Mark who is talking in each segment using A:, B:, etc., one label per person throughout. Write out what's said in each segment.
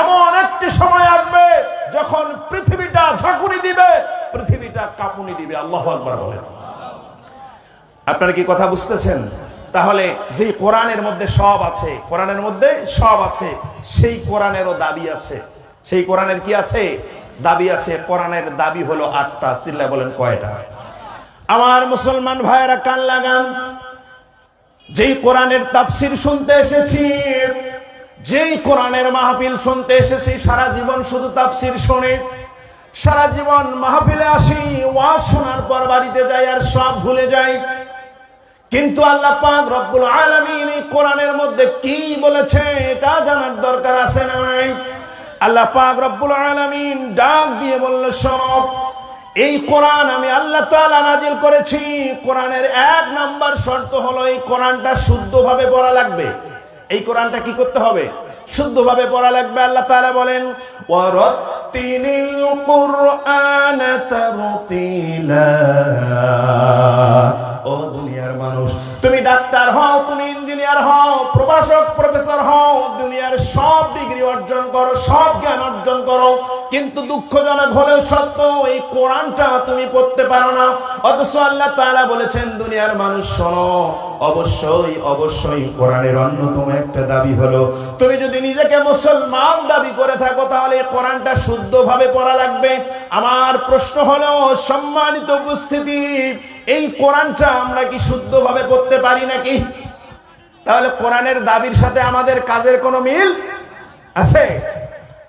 A: এমন একটি সময় আসবে যখন পৃথিবীটা ঝাঁকুনি দিবে, পৃথিবীটা কাঁপুনি দিবে। আল্লাহ আকবার বলেন। আপনারা কি কথা বুঝতেছেন? তাহলে যে কোরআনের মধ্যে সব আছে, কোরআনের মধ্যে সব আছে, সেই কোরআনেরও দাবি আছে। সেই কোরআনের কি আছে? দাবি আছে, কোরআনের দাবি হলো আটটা চিল্লা বলেন কয়টা? আমার মুসলমান ভাইয়েরা কান লাগান। যেই কোরআনের তাফসির শুনতে এসেছি যেই কোরআনের মাহফিল শুনতে এসেছি, সারা জীবন শুধু তাফসির শোনে। সারা জীবন মাহফিলে আসি, ওয়াজ শোনার পর বাড়িতে যাই আর সব ভুলে যাই। কিন্তু আল্লাহ পাক রব্বুল আলামিন এই কোরআনের মধ্যে কি বলেছে, এটা জানার দরকার আছে না নাই? আল্লাহ পাক রব্বুল আলামিন ডাক দিয়ে বলল সব এই কোরআন আমি আল্লাহ তাআলা নাজিল করেছি। কোরআনের এক নাম্বার শর্ত হলো এই কোরআনটা শুদ্ধভাবে পড়া লাগবে। এই কোরআনটা কি করতে হবে? শুদ্ধভাবে পড়া লাগবে, আল্লাহ তাআলা বলেন, ওয়ারাত্তিলিল কুরআন তারতিলা ও দুনিয়ার মানুষ, তুমি ডাক্তার হও, তুমি ইঞ্জিনিয়ার হও, প্রভাষক, প্রফেসর হও, দুনিয়ার সব ডিগ্রি অর্জন করো, সব জ্ঞান অর্জন করো। কিন্তু দুঃখজনক হলেও সত্য, এই কোরআনটা তুমি পড়তে পারো না। অথচ আল্লাহ তাআলা বলেছেন, দুনিয়ার মানুষ শোনো, অবশ্যই অবশ্যই কোরআনের অন্যতম একটা দাবি হলো, তুমি যদি নিজেকে মুসলমান দাবি করে থাকো, তাহলে কোরআনটা শুদ্ধভাবে পড়া লাগবে। আমার প্রশ্ন হলো, সম্মানিত উপস্থিতি, এই কোরআনটা আমরা কি শুদ্ধভাবে পড়তে পারি নাকি? তাহলে কোরআনের দাবির সাথে আমাদের কাজের কোনো মিল আছে?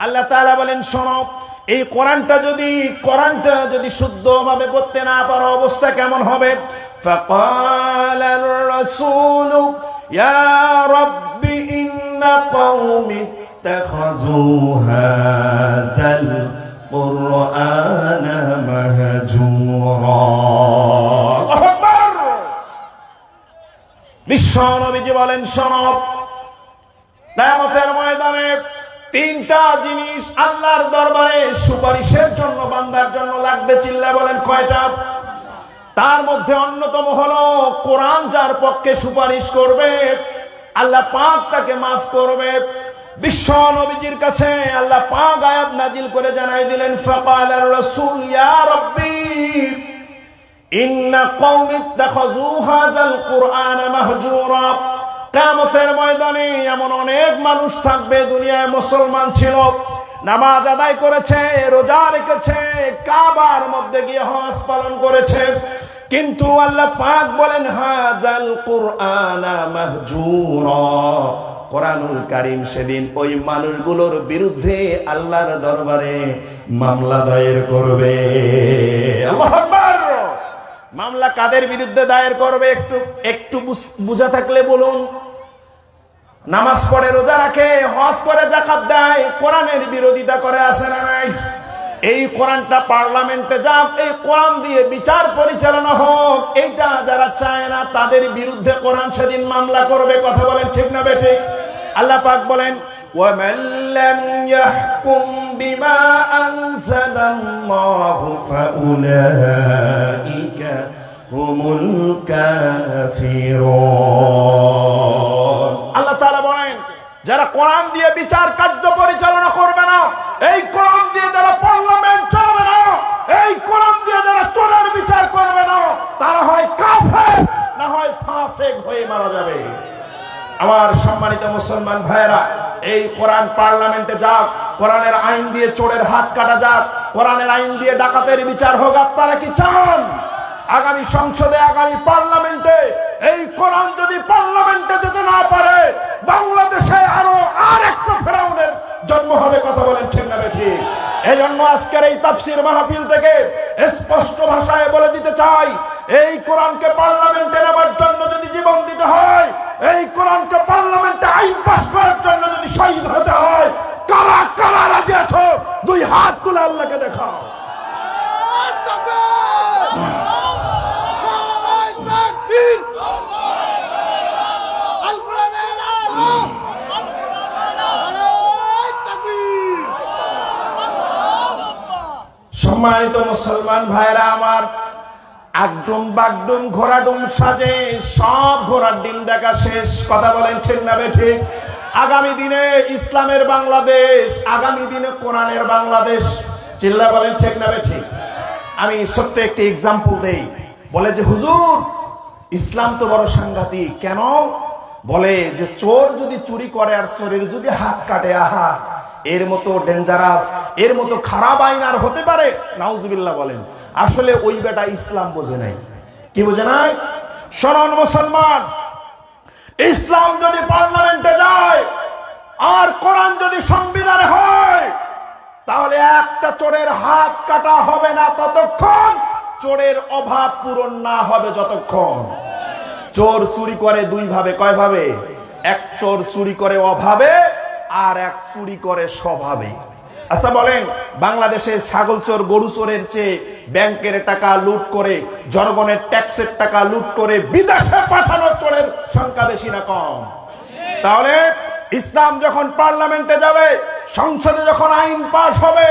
A: আল্লাহ তাআলা বলেন শোনো এই কোরআনটা যদি কোরআনটা যদি শুদ্ধভাবে পড়তে না পারো অবস্থা কেমন হবে فقال الرسول يا رب إن قومي اتخذوا هذا القرآن مهجورا الله أكبر বিশ্ব নবীজি বলেন সনব কেয়ামতের ময়দানে তিনটা জিনিস আল্লাহর দরবারে সুপারিশের জন্য, বান্দার জন্য লাগবে। চিল্লা বলেন কয়টা? তার মধ্যে অন্যতম হলো, কোরআন যার পক্ষে সুপারিশ করবে, আল্লাহ পাক তাকে মাফ করবে। বিশ্ব নবীজির কাছে আল্লাহ পাক আয়াত নাজিল করে জানাই দিলেন, ফাকাল রাসূল, ইয়া রাব্বি, ইন্না কওমি ইত্তাখাযু হাযাল কুরআনা মাহজুরা। কিয়ামতের ময়দানে এমন অনেক মানুষ থাকবে, দুনিয়ায় মুসলমান ছিল। নামাজ আদায় করেছে, রোজা রেখেছে, কাবার মধ্যে গিয়ে হজ পালন করেছে। কিন্তু আল্লাহ পাক বলেন হাজাল কুরআনা কোরআনুল কারিম সেদিন ওই মানুষগুলোর বিরুদ্ধে আল্লাহর দরবারে মামলা দায়ের করবে। আল্লাহু মামলা কাদের বিরুদ্ধে দায়ের করবে একটু একটু বুঝ- থাকলে বলুন। নামাজ পড়ে রোজা রাখে, হজ করে জাকাত দেয়, কোরআনের বিরোধিতা করে আসে না নাই? এই কোরআনটা পার্লামেন্টে যাক, এই কোরআন দিয়ে বিচার পরিচালনা হোক, এইটা যারা চায় না, তাদের বিরুদ্ধে কোরআন সেদিন মামলা করবে, কথা বলেন ঠিক না বেঠে আল্লাহ পাক বলেন وَمَن لَّمْ يَحْكُم بِمَا أَنزَلَ اللَّهُ فَأُولَٰئِكَ هُمُ الْكَافِرُونَ আল্লাহ তাআলা বলেন যারা কোরআন দিয়ে বিচার কার্য পরিচালনা করবে না এই কোরআন দিয়ে যারা পার্লামেন্ট চালাবে না এই কোরআন দিয়ে যারা চোরের বিচার করবে না তারা হয় কাফের না হয় ফাসেক হয়ে মারা যাবে আমার সম্মানিত মুসলমান ভাইয়েরা, এই কোরআন পার্লামেন্টে যাক, কোরআনের আইন দিয়ে চোরের হাত কাটা যাক, কোরআনের আইন দিয়ে ডাকাতের বিচার হোক, আপনারা কি চান? আগামী সংসদে, আগামী পার্লামেন্টে, এই কোরআন যদি পার্লামেন্টে যেতে না পারে, বাংলাদেশে আরও আর একটা ফেরাউনের জন্ম হবে, কথা বলেন ঠিক না বেঠি? এই জন্য আজকের এই তাফসির মাহফিল থেকে স্পষ্ট ভাষায় বলে দিতে চাই, এই কোরআনকে পার্লামেন্টে নেবার জন্য যদি জীবন দিতে হয় এই কোরআনকে পার্লামেন্টে আইন পাস করার জন্য যদি শহীদ হতে হয়, কারা কারা রাজি আছো? দুই হাত তুলে আল্লাহকে দেখাও। সম্মানিত মুসলমান ভাইরা আমার আগডুম বাগডুম, ঘোড়াডুম সাজে, সব ঘোড়ার ডিম দেখা শেষ। কথা বলেন ঠিক না ঠিক আগামী দিনে ইসলামের বাংলাদেশ, আগামী দিনে কোরআনের বাংলাদেশ। চিল্লা বলেন ঠিক না ঠিক আমি সত্য একটি এক্সাম্পল দেই। বলে যে, হুজুর, ইসলাম তো বড় সাংঘাতিক। কেন? বলে যে, চোর যদি চুরি করে আর চোরের যদি হাত কাটে, আহা এর মতো ডেঞ্জারাস এর মতো খারাপ আইন আর হতে পারে? নাউজুবিল্লাহ বলেন। আসলে ওই বেটা ইসলাম বোঝে নাই। কি বোঝে নাই? শরণ মুসলমান, ইসলাম যদি পার্লামেন্টে যায় আর কোরআন যদি সংবিধানে হয়, তাহলে একটা চোরের হাত কাটা হবে না ততক্ষণ? চোরের অভাব পূরণ না হবে যতক্ষণ? চোর চুরি করে দুই ভাবে কয় ভাবে এক চোর চুরি করে অভাবে আর এক চুরি করে স্বভাবে। আচ্ছা বলেন, বাংলাদেশে ছাগল চোর গরু চোরের চেয়ে ব্যাংকের টাকা লুট করে, জনগণের ট্যাক্সের টাকা লুট করে বিদেশে পাঠানো চোরের সংখ্যা বেশি না কম? তাহলে ইসলাম যখন পার্লামেন্টে যাবে, সংসদে যখন আইন পাশ হবে,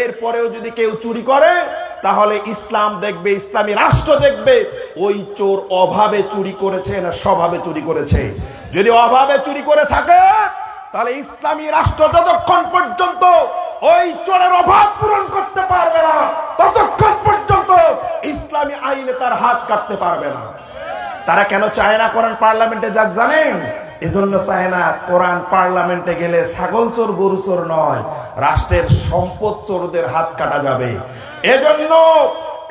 A: এরপরেও যদি কেউ চুরি করে, তাহলে ইসলাম দেখবে, ইসলামী রাষ্ট্র দেখবে, ওই চোর অভাবে চুরি করেছে না স্বভাবে চুরি করেছে। যদি অভাবে চুরি করে থাকে তাহলে ইসলামী রাষ্ট্র যতক্ষণ পর্যন্ত ওই চোরের অভাব পূরণ করতে পারবে না, ততক্ষণ পর্যন্ত ইসলামী আইনে তার হাত কাটতে পারবে না। তারা কেন চায় না করেন পার্লামেন্টে যাক জানেন? এজন্য চায় না কোরআন পার্লামেন্টে গেলে ছাগল চোর, গরু চোর নয়, রাষ্ট্রের সম্পদ চোরদের হাত কাটা যাবে। এজন্য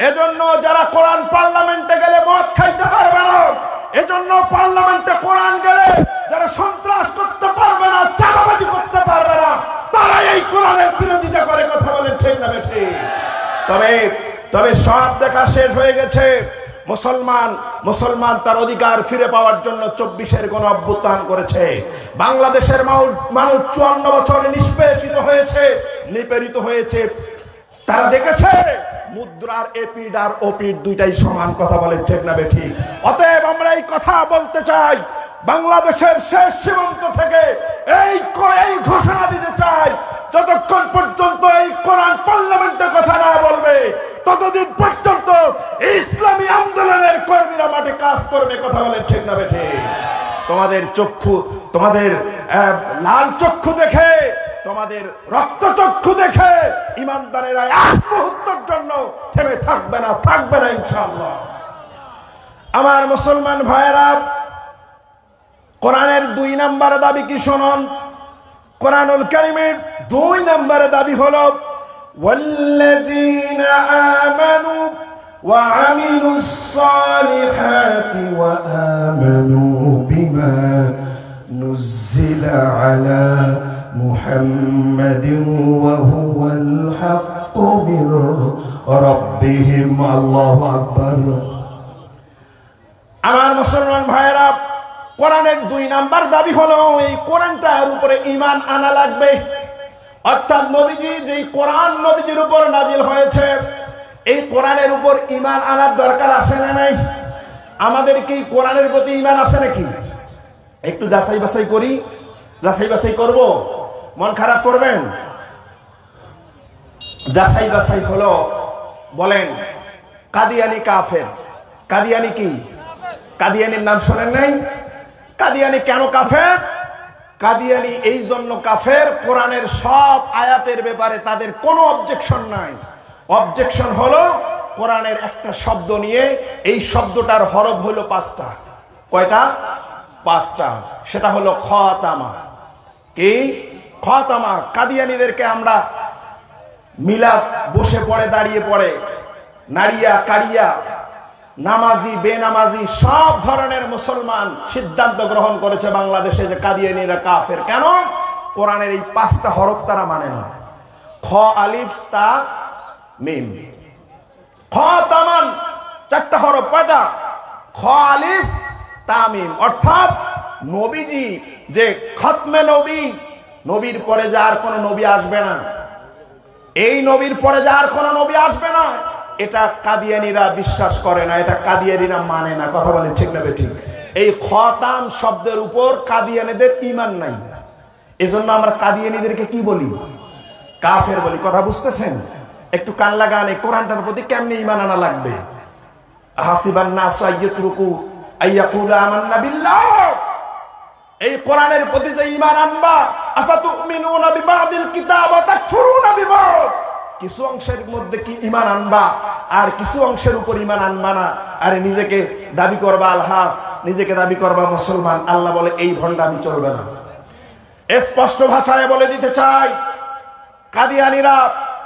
A: এজন্য যারা কোরআন পার্লামেন্টে গেলে মদ খাইতে পারবে না, এজন্য পার্লামেন্টে কোরআন গেলে যারা সন্ত্রাস করতে পারবে না চাঁদাবাজি করতে পারবে না তারা এই কোরআনের বিরোধিতা করে কথা বলে ঠিক না বেঠে? তবে তবে সব দেখা শেষ হয়ে গেছে। মুসলমান মুসলমান তার অধিকার ফিরে পাওয়ার জন্য চব্বিশের গণ অভ্যুত্থান করেছে। বাংলাদেশের মানুষ চুয়ান্ন বছরে নিষ্পেষিত হয়েছে নিপীড়িত হয়েছে। তারা দেখেছে, মুদ্রার এপিড আর ওপিড দুইটাই সমান কথা বলেন, ঠিক না বেঠিক অতএব আমরা এই কথা বলতে চাই, বাংলাদেশের শেষ সীমান্ত থেকে এই এই ঘোষণা দিতে চাই যতক্ষণ পর্যন্ত এই কোরআন পার্লামেন্টের কথা না বলবে, ততদিন পর্যন্ত ইসলামী আন্দোলনের কর্মীরা মাঠে কাজ করবে, কথা বলেন ঠিক না বেঠে? তোমাদের চক্ষু, তোমাদের লাল চক্ষু দেখে, তোমাদের রক্ত চক্ষু দেখে ইমানদারেরা এক মুহূর্তের জন্য থেমে থাকবে না থাকবে না ইনশাআল্লাহ। আমার মুসলমান ভাইয়েরা, কোরআনের দুই নাম্বার দাবি কি শোনন? কোরআনুল কারিমের দুই নম্বরে দাবি হল والذين آمنوا وعملوا الصالحات وآمنوا بما نزل على محمد وهو الحق من ربهم الله أكبر আমার মুসলমান ভাইয়েরা কোরআনের দুই নাম্বার দাবি হলো, এই কোরআনটার উপরে ইমান আনা লাগবে। অর্থাৎ নবীজি যেই কোরআন নবীজির উপর নাজিল হয়েছে, এই কোরআনের উপর ইমান আনার দরকার আছে না নাই? আমাদের কি কোরআনের প্রতি ইমান আছে নাকি? একটু যাচাই বাছাই করি। যাচাই বাছাই করব? মন খারাপ করবেন? যাচাই বাছাই হলো, বলেন, কাদিয়ানি কাফের। কাদিয়ানি কি? কাদিয়ানির নাম শোনেন নাই? কাদিয়ানি কেন কাফের? কাদিয়ানি এই জন্য কাফের, কোরআনের সব আয়াতের ব্যাপারে তাদের কোনো অবজেকশন নাই। অবজেকশন হলো, কোরআনের একটা শব্দ নিয়ে এই শব্দটার হরফ হলো পাঁচটা। কয়টা? পাঁচটা। সেটা হলো খতামা। কি? খতামা। কাদিয়ানিদেরকে আমরা মিলাদ বসে পড়ে, দাঁড়িয়ে পড়ে নারিয়া কারিয়া নামাজি, বেনামাজি, সব ধরনের মুসলমান সিদ্ধান্ত গ্রহণ করেছে বাংলাদেশে যে কাদিয়ানিরা কাফের। কেন? কোরআনের এই পাঁচটা হরফ তারা মানে না। খ, আলিফ, তা, মিম। খ, তামান, চারটা হরফ, কয়টা? খ, আলিফ তামিম অর্থাৎ নবীজি যে খতমে নবী, নবীর পরে যে আর কোন নবী আসবে না। এই নবীর পরে যে আর কোন নবী আসবে না। এটা কাদিয়ানিরা বিশ্বাস করে না, এটা কাদিয়ানিরা মানে না। কথা বলেন ঠিক না ঠিক এই খতাম শব্দের উপর কাদিয়ানিদের ইমান নাই। এজন্য আমরা কাদিয়ানিদেরকে কি বলি? কাফের বলি। কথা বুঝতেছেন? একটু কান লাগান, এই কোরআনটার প্রতি কেমনি ইমান আনা লাগবে? এই কোরআনের প্রতি যে ইমান আনবা, আফাতুমিনুনা বিবাদিল কিতাব তাকফুরুনা বিবাদ কিছু অংশের মধ্যে কি ইমান আনবা? আর কিছু অংশের উপর ইমান আনবা না? আর নিজেকে দাবি করবা আলহাস, নিজেকে দাবি করবা মুসলমান। আল্লাহ বলে, এই ভণ্ডামি চলবে না। স্পষ্ট ভাষায় বলে দিতে চাই, কাদিয়ানিরা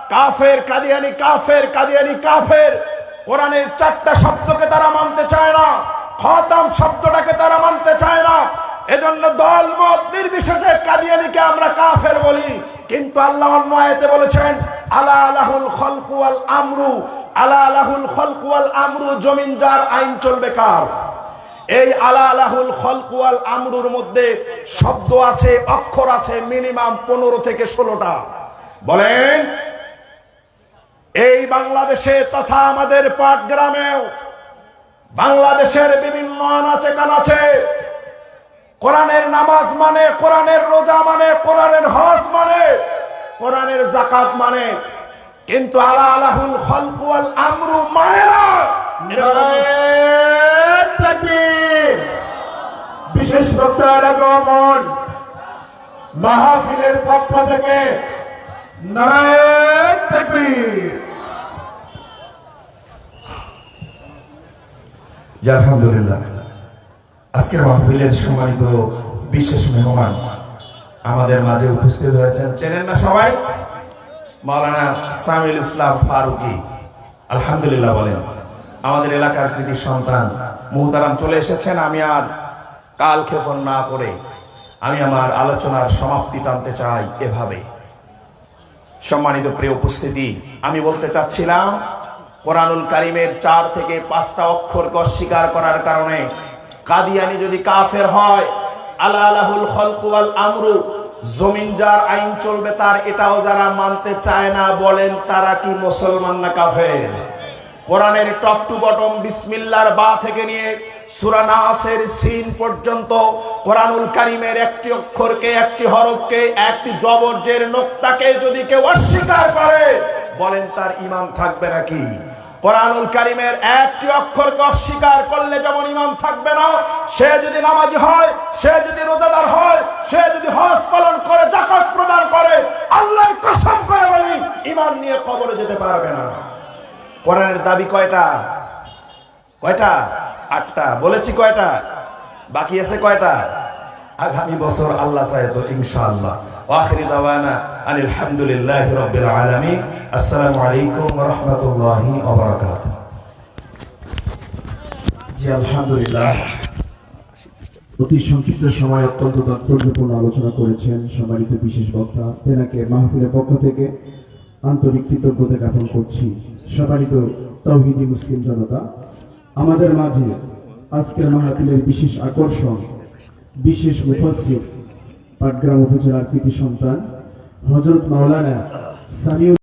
A: কাফের, কাদিয়ানি কাফের কাদিয়ানি কাফের। কোরআনের চারটা শব্দকে তারা মানতে চায় না, খতাম শব্দটাকে তারা মানতে চায় না। এজন্য দল মত নির্বিশেষে কাদিয়ানিকে আমরা কাফের বলি। কিন্তু আল্লাহ অন্য আয়াতে বলেছেন, আলা আলাহুল খলকু আল আমরু। আলা আলাহুল খলকু আল আমরু জমিন যার আইন চলবে কার? এই আলা আলাহুল খলকুয়াল আমরুর মধ্যে শব্দ আছে, অক্ষর আছে, মিনিমাম পনেরো থেকে ষোলোটা। বলেন, এই বাংলাদেশে তথা আমাদের পাটগ্রামেও বাংলাদেশের বিভিন্ন আনাচে কানাচে কোরআনের নামাজ মানে কোরআনের রোজা মানে কোরআনের হজ মানে কোরআনের জাকাত মানে। কিন্তু আলা আলাহুল খলকুয়াল আমরু মানে না।
B: বিশেষ বক্তার আগমন মাহফিলের পক্ষ থেকে
A: আলহামদুলিল্লাহ। আজকের মাহফিলের সম্মানিত বিশেষ মেহমান আমাদের মাঝে উপস্থিত হয়েছেন। চেনেন না সবাই? মাওলানা সামিল ইসলাম ফারুকি। আলহামদুলিল্লাহ বলেন, আমাদের এলাকার কৃতি সন্তান মুহতারাম চলে এসেছেন, আমি আর কাল ক্ষেপণ না করে আমি আমার আলোচনার সমাপ্তি টানতে চাই এভাবে। সম্মানিত প্রিয় উপস্থিতি, আমি বলতে চাচ্ছিলাম, কোরআনুল কারিমের চার থেকে পাঁচটা অক্ষরকে অস্বীকার করার কারণে কাদিয়ানি যদি কাফের হয় আলা আলাহুল খলকুয়াল আমরু, জমিন যার আইন চলবে তার এটাও যারা মানতে চায় না, বলেন তারা কি মুসলমান না কাফের? কোরআনের টপ টু বটম বিসমিল্লার বা থেকে নিয়ে সূরা নাসের সিন পর্যন্ত কোরআনুল কারিমের একটি অক্ষরকে, একটি হরফকে, একটি জবরজের নোক্তাকে যদি কেউ অস্বীকার করে, বলেন তার ইমান থাকবে নাকি? কোরআনুল কারিমের একটি অক্ষরকে অস্বীকার করলে যেমন ইমান থাকবে না, সে যদি নামাজি হয়, সে যদি রোজাদার হয়, সে যদি হজ পালন করে জাকাত প্রদান করে, আল্লাহর কসম করে বলি ইমান নিয়ে কবরে যেতে পারবে না। কোরআনের দাবি কয়টা? কয়টা? আটটা। বলেছি কয়টা? বাকি আছে কয়টা? আগামী বছর আল্লাহ চায় তো ইনশাআল্লাহ। ওয়াখিরি দাওয়ানা আনিল হামদুলিল্লাহি রাব্বিল আলামিন। আসসালামু আলাইকুম রাহমাতুল্লাহি ওয়া বারাকাতুহু।
C: জি, আলহামদুলিল্লাহ। অতি সংক্ষিপ্ত সময় অত্যন্ত তাৎপর্যপূর্ণ আলোচনা করেছেন সম্মানিত বিশেষ বক্তা তেনাকে মাহফিলের পক্ষ থেকে আন্তরিক কৃতজ্ঞতা জ্ঞাপন করছি। সম্মানিত তৌহিদি মুসলিম জনতা, আমাদের মাঝে আজকের মাহফিলের বিশেষ আকর্ষণ বিশেষ মুফাসির পাটগ্রাম উপজেলার কৃতি সন্তান হজরত মাওলানা সামিউল